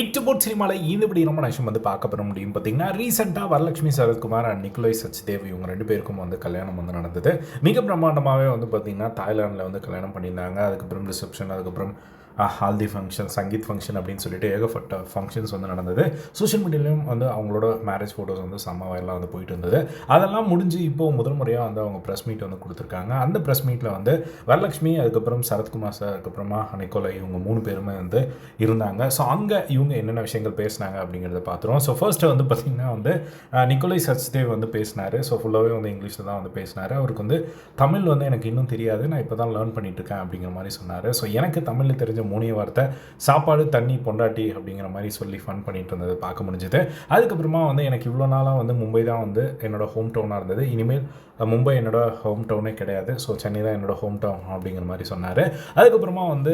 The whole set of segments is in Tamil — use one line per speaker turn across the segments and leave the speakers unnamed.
இட்டுபோட் சினிமாவில் ஈடுபடி ரொம்ப நஷம் வந்து பார்க்க போகிற முடியும் பார்த்தீங்கன்னா ரீசெண்டாக வரலட்சுமி சரத்குமார் அண்ட் நிக்கோலை சச்தேவ் இவங்க ரெண்டு பேருக்கும் வந்து கல்யாணம் வந்து நடந்தது. மிக பிரம்மாண்டமாகவே வந்து பார்த்திங்கன்னா தாய்லாந்தில் வந்து கல்யாணம் பண்ணியிருந்தாங்க. அதுக்கப்புறம் ரிசப்ஷன் அதுக்கப்புறம் ஹால்தி ஃபங்க்ஷன் சங்கீத் ஃபங்க்ஷன் அப்படின்னு சொல்லிட்டு ஏகப்பட்ட ஃபங்க்ஷன்ஸ் வந்து நடந்தது. சோஷியல் மீடியாலையும் வந்து அவங்களோட மேரேஜ் ஃபோட்டோஸ் வந்து செம்ம வயலாக வந்து போயிட்டு இருந்தது. அதெல்லாம் முடிஞ்சு இப்போது முதல் முறையாக வந்து அவங்க ப்ரெஸ் மீட் வந்து கொடுத்துருக்காங்க. அந்த ப்ரெஸ் மீட்டில் வந்து வரலட்சுமி அதுக்கப்புறம் சரத்குமார் சார் அதுக்கப்புறமா நிக்கோலை இவங்க மூணு பேருமே வந்து இருந்தாங்க. ஸோ அங்கே இவங்க என்னென்ன விஷயங்கள் பேசினாங்க அப்படிங்கிறத பார்த்துருவோம் ஸோ ஃபர்ஸ்ட்டு வந்து பார்த்திங்கன்னா வந்து நிக்கோலை சச்தேவ் வந்து பேசினார். ஸோ ஃபுல்லாகவே வந்து இங்கிலீஷில் தான் வந்து பேசினார். அவருக்கு வந்து தமிழ் வந்து எனக்கு இன்னும் தெரியாது. நான் இப்போ தான் லேர்ன் பண்ணிட்டு இருக்கேன் அப்படிங்கிற மாதிரி சொன்னார். ஸோ எனக்கு தமிழில் தெரிஞ்ச மூணே வார்த்தை சாப்பாடு தண்ணி பொண்டாட்டி அப்படிங்கிற மாதிரி சொல்லி ஃபன் பண்ணிட்டு இருந்தது பார்க்க முடிஞ்சது. அதுக்கப்புறமா வந்து எனக்கு இவ்வளோ நாளாக வந்து மும்பை தான் வந்து என்னோட ஹோம் டவுனாக இருந்தது. இனிமேல் மும்பை என்னோட ஹோம் டவுனே கிடையாது. ஸோ சென்னை தான் என்னோட ஹோம் டவுன் அப்படிங்கிற மாதிரி சொன்னார். அதுக்கப்புறமா வந்து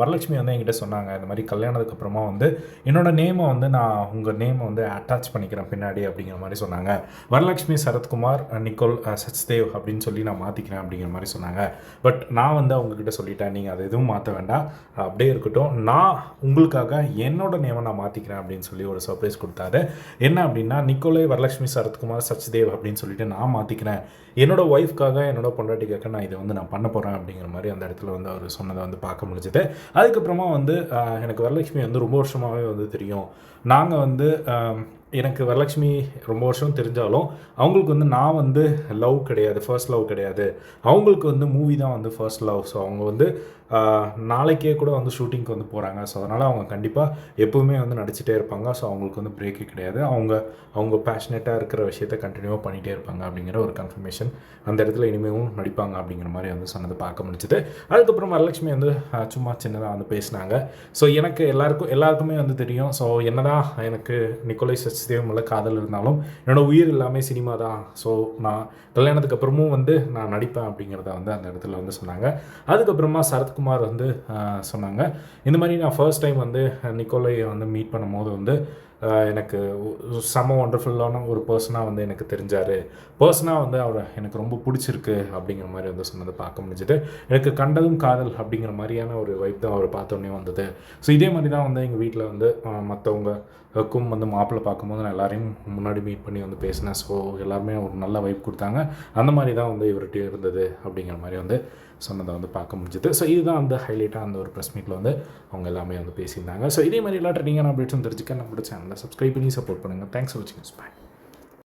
வரலட்சுமி வந்து என்கிட்ட சொன்னாங்க இந்த மாதிரி கல்யாணத்துக்கு அப்புறமா வந்து என்னோட நேமை வந்து நான் உங்கள் நேமை வந்து அட்டாச் பண்ணிக்கிறேன் பின்னாடி அப்படிங்கிற மாதிரி சொன்னாங்க. வரலட்சுமி சரத்குமார் நிக்கோல் சச்தேவ் அப்படின்னு சொல்லி நான் மாற்றிக்கிறேன் அப்படிங்கிற மாதிரி சொன்னாங்க. பட் நான் வந்து அவங்கக்கிட்ட சொல்லிட்டேன் நீங்கள் அதை எதுவும் மாற்ற வேண்டாம். அப்படியே இருக்கட்டும். நான் உங்களுக்காக என்னோட நேமை நான் மாற்றிக்கிறேன் அப்படின்னு சொல்லி ஒரு சர்ப்ரைஸ் கொடுத்தாரு. என்ன அப்படின்னா நிக்கோலை வரலட்சுமி சரத்குமார் சச்தேவ் அப்படின்னு சொல்லிட்டு நான் மாற்றிக்கிறேன் என்னோட ஒய்ஃப்காக என்னோட பொண்டாட்டிக்காக நான் இதை வந்து நான் பண்ண போகிறேன் அப்படிங்கிற மாதிரி அந்த இடத்துல வந்து அவர் சொன்னதை வந்து பார்க்க முடிஞ்சது. அதுக்கப்புறமா வந்து எனக்கு வரலட்சுமி வந்து ரொம்ப வருஷமாகவே வந்து தெரியும். நாங்கள் வந்து எனக்கு வரலட்சுமி ரொம்ப வருஷம் தெரிஞ்சாலும் அவங்களுக்கு வந்து நான் வந்து லவ் கிடையாது ஃபர்ஸ்ட் லவ் கிடையாது. அவங்களுக்கு வந்து மூவி தான் வந்து ஃபர்ஸ்ட் லவ் ஸோ அவங்க வந்து நாளைக்கே கூட வந்து ஷூட்டிங்க்கு வந்து போகிறாங்க ஸோ அதனால் அவங்க கண்டிப்பாக எப்போவுமே வந்து நடிச்சிட்டே இருப்பாங்க. ஸோ அவங்களுக்கு வந்து பிரேக்கே கிடையாது. அவங்க அவங்க பேஷனேட்டாக இருக்கிற விஷயத்த கண்டினியூவாக பண்ணிகிட்டே இருப்பாங்க அப்படிங்கிற ஒரு கன்ஃபர்மேஷன் அந்த இடத்துல இனிமேலும் நடிப்பாங்க அப்படிங்கிற மாதிரி வந்து சொன்னது பார்க்க முடிஞ்சுது. அதுக்கப்புறம் வரலட்சுமி வந்து சும்மா சின்னதாக வந்து பேசினாங்க. ஸோ எனக்கு எல்லாருக்கும் எல்லாருக்குமே வந்து தெரியும். ஸோ என்னதான் எனக்கு நிக்கோலை சச்தேவ் காதல் இருந்தாலும் என்னோட உயிர் எல்லாமே சினிமா தான். ஸோ நான் கல்யாணத்துக்கு அப்புறமும் வந்து நான் நடிப்பேன் அப்படிங்கிறத வந்து அந்த இடத்துல வந்து சொன்னாங்க. அதுக்கப்புறமா சரத்குமார் வந்து ஆஹ், சொன்னாங்க. இந்த மாதிரி நான் ஃபர்ஸ்ட் டைம் வந்து நிக்கோலை வந்து மீட் பண்ணும்போது வந்து எனக்கு செம ஒண்டர்ஃபுல்லான ஒரு பர்சனாக வந்து எனக்கு தெரிஞ்சார். பர்சனாக வந்து அவரை எனக்கு ரொம்ப பிடிச்சிருக்கு அப்படிங்கிற மாதிரி வந்து சொன்னதை பார்க்க முடிஞ்சுது. எனக்கு கண்டதும் காதல் அப்படிங்கிற மாதிரியான ஒரு வைப் தான் அவரை பார்த்தோன்னே வந்தது. ஸோ இதே மாதிரி தான் வந்து எங்கள் வீட்டில் வந்து மற்றவங்கக்கும் வந்து மாப்பிள்ளை பார்க்கும்போது நான் எல்லாரையும் முன்னாடி மீட் பண்ணி வந்து பேசினேன். ஸோ எல்லாருமே ஒரு நல்ல வைப் கொடுத்தாங்க. அந்த மாதிரி தான் வந்து இவர்கிட்ட இருந்தது அப்படிங்கிற மாதிரி வந்து சொன்னதை வந்து பார்க்க முடிஞ்சுது. ஸோ இதுதான் அந்த ஹைலைட்டாக அந்த ஒரு ப்ரெஸ் மீட்டில் வந்து அவங்க எல்லாமே வந்து பேசியிருந்தாங்க. ஸோ இதே மாதிரி எல்லா ட்ரெண்டிங்கான அப்டேட்ஸும் தெரிஞ்சுக்க நம்மளோட சேனலை சப்ஸ்கிரைப் பண்ணி சப்போர்ட் பண்ணுங்கள் தேங்க்ஸ் ஃபார் வாட்சிங் பாய்